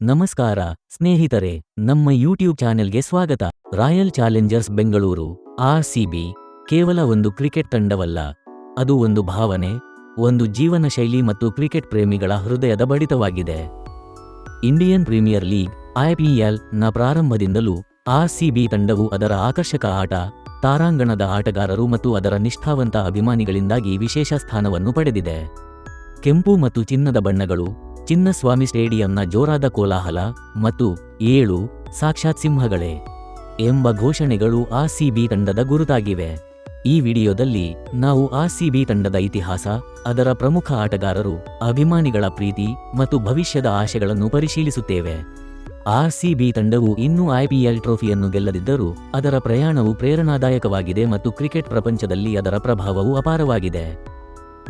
ನಮಸ್ಕಾರ, ಸ್ನೇಹಿತರೆ, ನಮ್ಮ ಯೂಟ್ಯೂಬ್ ಚಾನೆಲ್ಗೆ ಸ್ವಾಗತ. ರಾಯಲ್ ಚಾಲೆಂಜರ್ಸ್ ಬೆಂಗಳೂರು ಆರ್ಸಿಬಿ ಕೇವಲ ಒಂದು ಕ್ರಿಕೆಟ್ ತಂಡವಲ್ಲ. ಅದು ಒಂದು ಭಾವನೆ, ಒಂದು ಜೀವನ ಶೈಲಿ ಮತ್ತು ಕ್ರಿಕೆಟ್ ಪ್ರೇಮಿಗಳ ಹೃದಯದ ಬಡಿತವಾಗಿದೆ. ಇಂಡಿಯನ್ ಪ್ರೀಮಿಯರ್ ಲೀಗ್ ಐಪಿಎಲ್ನ ಪ್ರಾರಂಭದಿಂದಲೂ ಆರ್ಸಿಬಿ ತಂಡವು ಅದರ ಆಕರ್ಷಕ ಆಟ, ತಾರಾಂಗಣದ ಆಟಗಾರರು ಮತ್ತು ಅದರ ನಿಷ್ಠಾವಂತ ಅಭಿಮಾನಿಗಳಿಂದಾಗಿ ವಿಶೇಷ ಸ್ಥಾನವನ್ನು ಪಡೆದಿದೆ. ಕೆಂಪು ಮತ್ತು ಚಿನ್ನದ ಬಣ್ಣಗಳು ಚಿನ್ನಸ್ವಾಮಿ ಸ್ಟೇಡಿಯಂನ ಜೋರಾದ ಕೋಲಾಹಲ ಮತ್ತು ಏಳು ಸಾಕ್ಷಾತ್ ಸಿಂಹಗಳೇ ಎಂಬ ಘೋಷಣೆಗಳು ಆರ್ಸಿಬಿ ತಂಡದ ಗುರುತಾಗಿವೆ. ಈ ವಿಡಿಯೋದಲ್ಲಿ ನಾವು ಆರ್ಸಿಬಿ ತಂಡದ ಇತಿಹಾಸ, ಅದರ ಪ್ರಮುಖ ಆಟಗಾರರು, ಅಭಿಮಾನಿಗಳ ಪ್ರೀತಿ ಮತ್ತು ಭವಿಷ್ಯದ ಆಶೆಗಳನ್ನು ಪರಿಶೀಲಿಸುತ್ತೇವೆ. ಆರ್ಸಿಬಿ ತಂಡವು ಇನ್ನೂ ಐಪಿಎಲ್ ಟ್ರೋಫಿಯನ್ನು ಗೆಲ್ಲದಿದ್ದರೂ ಅದರ ಪ್ರಯಾಣವು ಪ್ರೇರಣಾದಾಯಕವಾಗಿದೆ ಮತ್ತು ಕ್ರಿಕೆಟ್ ಪ್ರಪಂಚದಲ್ಲಿ ಅದರ ಪ್ರಭಾವವು ಅಪಾರವಾಗಿದೆ.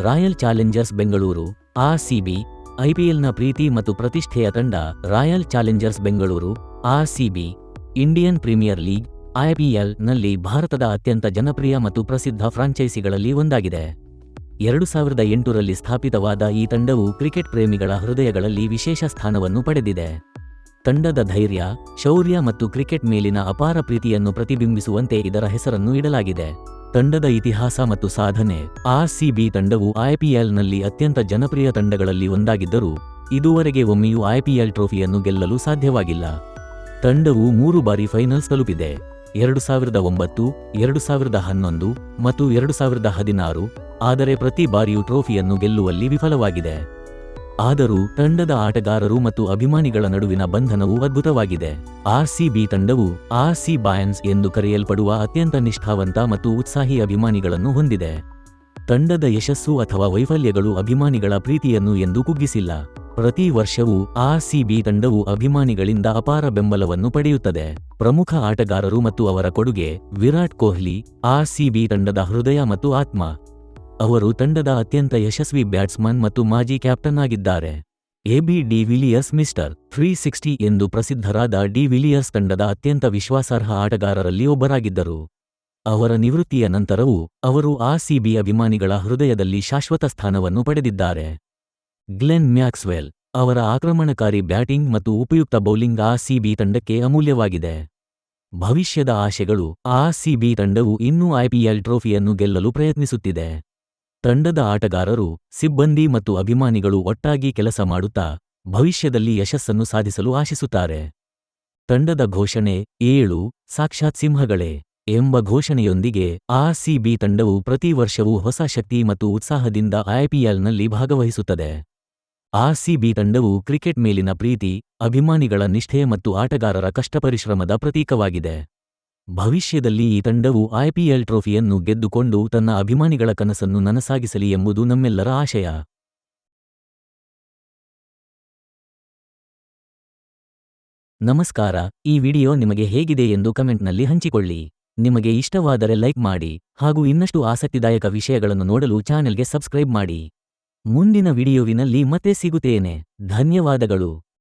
ರಾಯಲ್ ಚಾಲೆಂಜರ್ಸ್ ಬೆಂಗಳೂರು, ಆರ್ಸಿಬಿ ಐಪಿಎಲ್ನ ಪ್ರೀತಿ ಮತ್ತು ಪ್ರತಿಷ್ಠೆಯ ತಂಡ Royal Challengers Bengaluru RCB Indian Premier League ಐಪಿಎಲ್ನಲ್ಲಿ ಭಾರತದ ಅತ್ಯಂತ ಜನಪ್ರಿಯ ಮತ್ತು ಪ್ರಸಿದ್ಧ ಫ್ರಾಂಚೈಸಿಗಳಲ್ಲಿ ಒಂದಾಗಿದೆ. ಎರಡು ಸಾವಿರದ ಎಂಟರಲ್ಲಿ ಸ್ಥಾಪಿತವಾದ ಈ ತಂಡವು ಕ್ರಿಕೆಟ್ ಪ್ರೇಮಿಗಳ ಹೃದಯಗಳಲ್ಲಿ ವಿಶೇಷ ಸ್ಥಾನವನ್ನು ಪಡೆದಿದೆ. ತಂಡದ ಧೈರ್ಯ, ಶೌರ್ಯ ಮತ್ತು ಕ್ರಿಕೆಟ್ ಮೇಲಿನ ಅಪಾರ ಪ್ರೀತಿಯನ್ನು ಪ್ರತಿಬಿಂಬಿಸುವಂತೆ ಇದರ ಹೆಸರನ್ನು ಇಡಲಾಗಿದೆ. ತಂಡದ ಇತಿಹಾಸ ಮತ್ತು ಸಾಧನೆ ಆರ್ಸಿಬಿ ತಂಡವು ಐಪಿಎಲ್ನಲ್ಲಿ ಅತ್ಯಂತ ಜನಪ್ರಿಯ ತಂಡಗಳಲ್ಲಿ ಒಂದಾಗಿದ್ದರೂ, ಇದುವರೆಗೆ ಒಮ್ಮೆಯೂ ಐಪಿಎಲ್ ಟ್ರೋಫಿಯನ್ನು ಗೆಲ್ಲಲು ಸಾಧ್ಯವಾಗಿಲ್ಲ. ತಂಡವು ಮೂರು ಬಾರಿ ಫೈನಲ್ಸ್ ತಲುಪಿದೆ, ಎರಡು ಸಾವಿರದ ಒಂಬತ್ತು, ಎರಡು ಸಾವಿರದ ಹನ್ನೊಂದು ಮತ್ತು ಎರಡು ಸಾವಿರದ ಹದಿನಾರು, ಆದರೆ ಪ್ರತಿ ಬಾರಿಯೂ ಟ್ರೋಫಿಯನ್ನು ಗೆಲ್ಲುವಲ್ಲಿ ವಿಫಲವಾಗಿದೆ. ಆದರೂ ತಂಡದ ಆಟಗಾರರು ಮತ್ತು ಅಭಿಮಾನಿಗಳ ನಡುವಿನ ಬಂಧನವು ಅದ್ಭುತವಾಗಿದೆ. ಆರ್ಸಿಬಿ ತಂಡವು ಆರ್ಸಿ ಬಾಯನ್ಸ್ ಎಂದು ಕರೆಯಲ್ಪಡುವ ಅತ್ಯಂತ ನಿಷ್ಠಾವಂತ ಮತ್ತು ಉತ್ಸಾಹಿ ಅಭಿಮಾನಿಗಳನ್ನು ಹೊಂದಿದೆ. ತಂಡದ ಯಶಸ್ಸು ಅಥವಾ ವೈಫಲ್ಯಗಳು ಅಭಿಮಾನಿಗಳ ಪ್ರೀತಿಯನ್ನು ಎಂದು ಕುಗ್ಗಿಸಿಲ್ಲ. ಪ್ರತಿ ವರ್ಷವೂ ಆರ್ಸಿಬಿ ತಂಡವು ಅಭಿಮಾನಿಗಳಿಂದ ಅಪಾರ ಬೆಂಬಲವನ್ನು ಪಡೆಯುತ್ತದೆ. ಪ್ರಮುಖ ಆಟಗಾರರು ಮತ್ತು ಅವರ ಕೊಡುಗೆ ವಿರಾಟ್ ಕೊಹ್ಲಿ ಆರ್ಸಿಬಿ ತಂಡದ ಹೃದಯ ಮತ್ತು ಆತ್ಮ. ಅವರು ತಂಡದ ಅತ್ಯಂತ ಯಶಸ್ವಿ ಬ್ಯಾಟ್ಸ್ಮನ್ ಮತ್ತು ಮಾಜಿ ಕ್ಯಾಪ್ಟನ್ ಆಗಿದ್ದಾರೆ. AB de Villiers mister three sixty ಎಂದು ಪ್ರಸಿದ್ಧರಾದ ಡಿ ವಿಲಿಯರ್ಸ್ ತಂಡದ ಅತ್ಯಂತ ವಿಶ್ವಾಸಾರ್ಹ ಆಟಗಾರರಲ್ಲಿ ಒಬ್ಬರಾಗಿದ್ದರು. ಅವರ ನಿವೃತ್ತಿಯ ನಂತರವೂ ಅವರು ಆರ್ಸಿಬಿ ಅಭಿಮಾನಿಗಳ ಹೃದಯದಲ್ಲಿ ಶಾಶ್ವತ ಸ್ಥಾನವನ್ನು ಪಡೆದಿದ್ದಾರೆ. ಗ್ಲೆನ್ ಮ್ಯಾಕ್ಸ್ವೆಲ್ ಅವರ ಆಕ್ರಮಣಕಾರಿ ಬ್ಯಾಟಿಂಗ್ ಮತ್ತು ಉಪಯುಕ್ತ ಬೌಲಿಂಗ್ ಆರ್ಸಿಬಿ ತಂಡಕ್ಕೆ ಅಮೂಲ್ಯವಾಗಿದೆ. ಭವಿಷ್ಯದ ಆಶೆಗಳು ಆರ್ಸಿಬಿ ತಂಡವು ಇನ್ನೂ ಐಪಿಎಲ್ ಟ್ರೋಫಿಯನ್ನು ಗೆಲ್ಲಲು ಪ್ರಯತ್ನಿಸುತ್ತಿದೆ. ತಂಡದ ಆಟಗಾರರು, ಸಿಬ್ಬಂದಿ ಮತ್ತು ಅಭಿಮಾನಿಗಳು ಒಟ್ಟಾಗಿ ಕೆಲಸ ಮಾಡುತ್ತಾ ಭವಿಷ್ಯದಲ್ಲಿ ಯಶಸ್ಸನ್ನು ಸಾಧಿಸಲು ಆಶಿಸುತ್ತಾರೆ. ತಂಡದ ಘೋಷಣೆ, ಏಳು, ಸಾಕ್ಷಾತ್ ಸಿಂಹಗಳೇ, ಎಂಬ ಘೋಷಣೆಯೊಂದಿಗೆ ಆರ್ಸಿಬಿ ತಂಡವು ಪ್ರತಿ ವರ್ಷವೂ ಹೊಸ ಶಕ್ತಿ ಮತ್ತು ಉತ್ಸಾಹದಿಂದ ಐಪಿಎಲ್ನಲ್ಲಿ ಭಾಗವಹಿಸುತ್ತದೆ. ಆರ್ಸಿಬಿ ತಂಡವು ಕ್ರಿಕೆಟ್ ಮೇಲಿನ ಪ್ರೀತಿ, ಅಭಿಮಾನಿಗಳ ನಿಷ್ಠೆ ಮತ್ತು ಆಟಗಾರರ ಕಷ್ಟಪರಿಶ್ರಮದ ಪ್ರತೀಕವಾಗಿದೆ. ಭವಿಷ್ಯದಲ್ಲಿ ಈ ತಂಡವು ಐಪಿಎಲ್ ಟ್ರೋಫಿಯನ್ನು ಗೆದ್ದುಕೊಂಡು ತನ್ನ ಅಭಿಮಾನಿಗಳ ಕನಸನ್ನು ನನಸಾಗಿಸಲಿ ಎಂಬುದು ನಮ್ಮೆಲ್ಲರ ಆಶಯ. ನಮಸ್ಕಾರ, ಈ ವಿಡಿಯೋ ನಿಮಗೆ ಹೇಗಿದೆ ಎಂದು ಕಮೆಂಟ್ನಲ್ಲಿ ಹಂಚಿಕೊಳ್ಳಿ. ನಿಮಗೆ ಇಷ್ಟವಾದರೆ ಲೈಕ್ ಮಾಡಿ ಹಾಗೂ ಇನ್ನಷ್ಟು ಆಸಕ್ತಿದಾಯಕ ವಿಷಯಗಳನ್ನು ನೋಡಲು ಚಾನೆಲ್ಗೆ ಸಬ್ಸ್ಕ್ರೈಬ್ ಮಾಡಿ. ಮುಂದಿನ ವಿಡಿಯೋವಿನಲ್ಲಿ ಮತ್ತೆ ಸಿಗುತ್ತೇನೆ. ಧನ್ಯವಾದಗಳು.